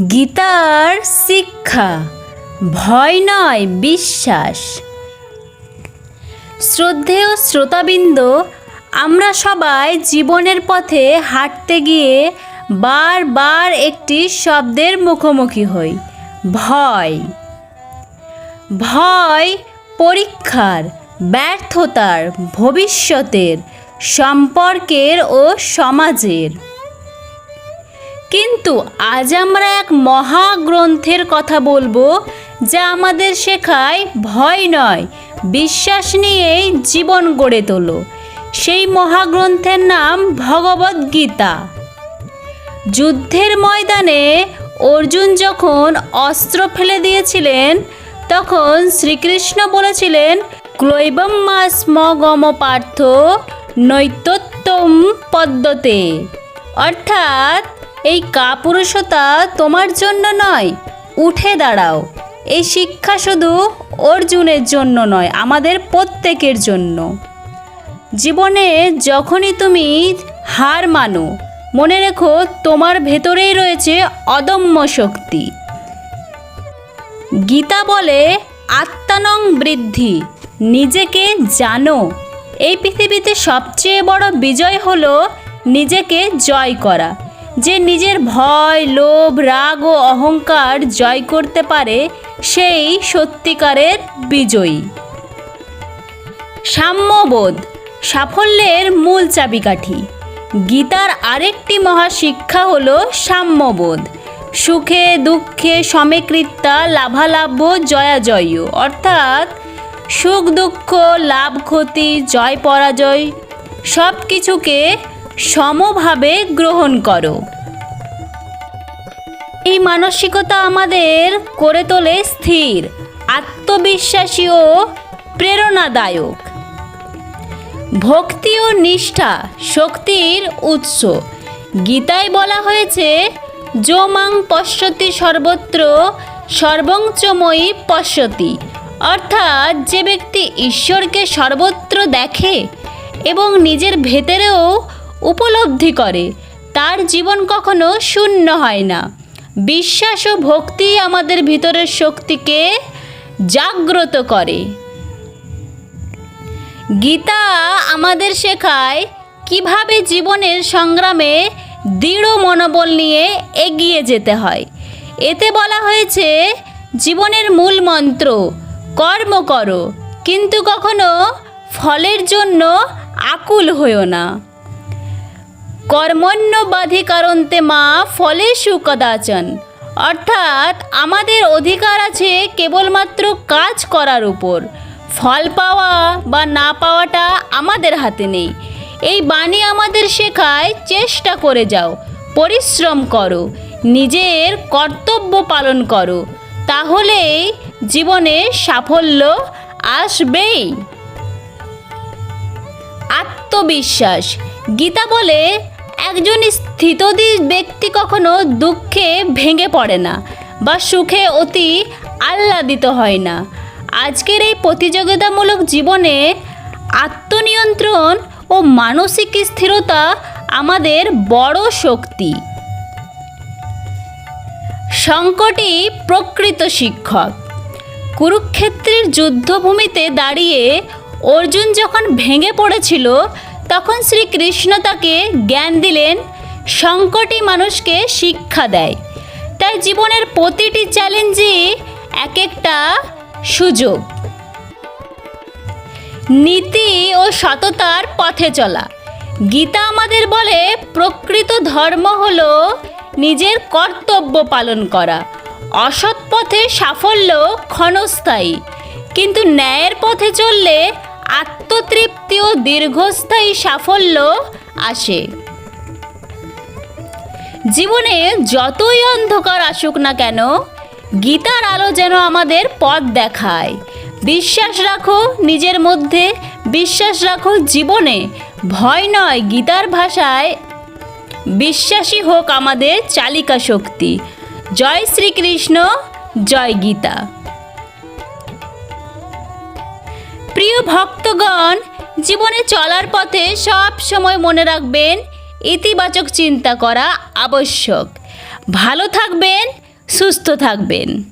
গীতার শিক্ষা, ভয় নয় বিশ্বাস। শ্রদ্ধেয় শ্রোতাবৃন্দ, আমরা সবাই জীবনের পথে হাঁটতে গিয়ে বারবার একটি শব্দের মুখোমুখি হই। ভয়। ভয় পরীক্ষার, ব্যর্থতার, ভবিষ্যতের, সম্পর্কের ও সমাজের। কিন্তু আজ আমরা এক মহাগ্রন্থের কথা বলব যা আমাদের শেখায় ভয় নয়, বিশ্বাস নিয়েই জীবন গড়ে তোলো। সেই মহাগ্রন্থের নাম ভগবদ্গীতা যুদ্ধের ময়দানে অর্জুন যখন অস্ত্র ফেলে দিয়েছিলেন, তখন শ্রীকৃষ্ণ বলেছিলেন, ক্লৈবম স্ম গম পার্থ নৈতত্তম পদ্মতে। অর্থাৎ এই কাপুরুষতা তোমার জন্য নয়। উঠে দাঁড়াও। এই শিক্ষা শুধু অর্জুনের জন্য নয়, আমাদের প্রত্যেকের জন্য। জীবনে যখনই তুমি হার মানো, মনে রেখো তোমার ভেতরেই রয়েছে অদম্য শক্তি। গীতা বলে আত্মানং বৃদ্ধি, নিজেকে জানো। এই পৃথিবীতে সবচেয়ে বড় বিজয় হলো নিজেকে জয় করা। যে নিজের ভয়, লোভ, রাগ ও অহংকার জয় করতে পারে, সেই সত্যিকারের বিজয়ী। সাম্যবোধ, সাফল্যের মূল চাবিকাঠি। গীতার আরেকটি মহাশিক্ষা হল সাম্যবোধ। সুখে, দুঃখে, সমকৃত্যা লাভালাভ্য জয়াজয়। অর্থাৎ সুখ, দুঃখ, লাভ, ক্ষতি, জয়, পরাজয় সব কিছুকে সমভাবে গ্রহণ করো। এই মানসিকতা আমাদের করে তোলে স্থির, আত্মবিশ্বাসী ও প্রেরণাদায়ক। ভক্তি ও নিষ্ঠা শক্তির উৎস। গীতায় বলা হয়েছে যো মাং পশ্যতি সর্বত্র সর্বঞ্চময়ী পশ্যতি। অর্থাৎ যে ব্যক্তি ঈশ্বরকে সর্বত্র দেখে এবং নিজের ভেতরেও উপলব্ধি করে, তার জীবন কখনো শূন্য হয় না। বিশ্বাস ও ভক্তি আমাদের ভিতরের শক্তিকে জাগ্রত করে। গীতা আমাদের শেখায় কীভাবে জীবনের সংগ্রামে দৃঢ় মনোবল নিয়ে এগিয়ে যেতে হয়। এতে বলা হয়েছে, জীবনের মূল মন্ত্র, কর্ম করো, কিন্তু কখনো ফলের জন্য আকুল হইও না। কর্মণ্যবাধিকারন্তে মা ফলেষু কদাচন অর্থাৎ আমাদের অধিকার আছে কেবলমাত্র কাজ করার উপর। ফল পাওয়া বা না পাওয়াটা আমাদের হাতে নেই। এই বাণী আমাদের শেখায়, চেষ্টা করে যাও, পরিশ্রম করো, নিজের কর্তব্য পালন করো, তাহলেই জীবনে সাফল্য আসবেই। আত্মবিশ্বাস। গীতা বলে একজন স্থিতদি ব্যক্তি কখনো দুঃখে ভেঙে পড়ে না বা সুখে অতি আহ্লাদিত হয় না। আজকের এই প্রতিযোগিতামূলক জীবনে আত্মনিয়ন্ত্রণ ও মানসিক স্থিরতা আমাদের বড় শক্তি। সংকটই প্রকৃত শিক্ষক। কুরুক্ষেত্রের যুদ্ধভূমিতে দাঁড়িয়ে অর্জুন যখন ভেঙে পড়েছিল তখন শ্রীকৃষ্ণ তাকে জ্ঞান দিলেন সংকটই মানুষকে শিক্ষা দেয়। তাই জীবনের প্রতিটি চ্যালেঞ্জই এক একটা সুযোগ। নীতি ও সততার পথে চলা। গীতা আমাদের বলে, প্রকৃত ধর্ম হল নিজের কর্তব্য পালন করা। অসৎ পথে সাফল্য ক্ষণস্থায়ী। কিন্তু ন্যায়ের পথে চললে আত্মতৃপ্তি ও দীর্ঘস্থায়ী সাফল্য আসে। জীবনে যতই অন্ধকার আসুক না কেন, গীতার আলো যেন আমাদের পথ দেখায়। বিশ্বাস রাখো, নিজের মধ্যে বিশ্বাস রাখো, জীবনে ভয় নয়, গীতার ভাষায় বিশ্বাসী হোক আমাদের চালিকা শক্তি। জয় শ্রীকৃষ্ণ, জয় গীতা। প্রিয় ভক্তগণ, জীবনে চলার পথে সব সময় মনে রাখবেন, ইতিবাচক চিন্তা করা আবশ্যক। ভালো থাকবেন, সুস্থ থাকবেন।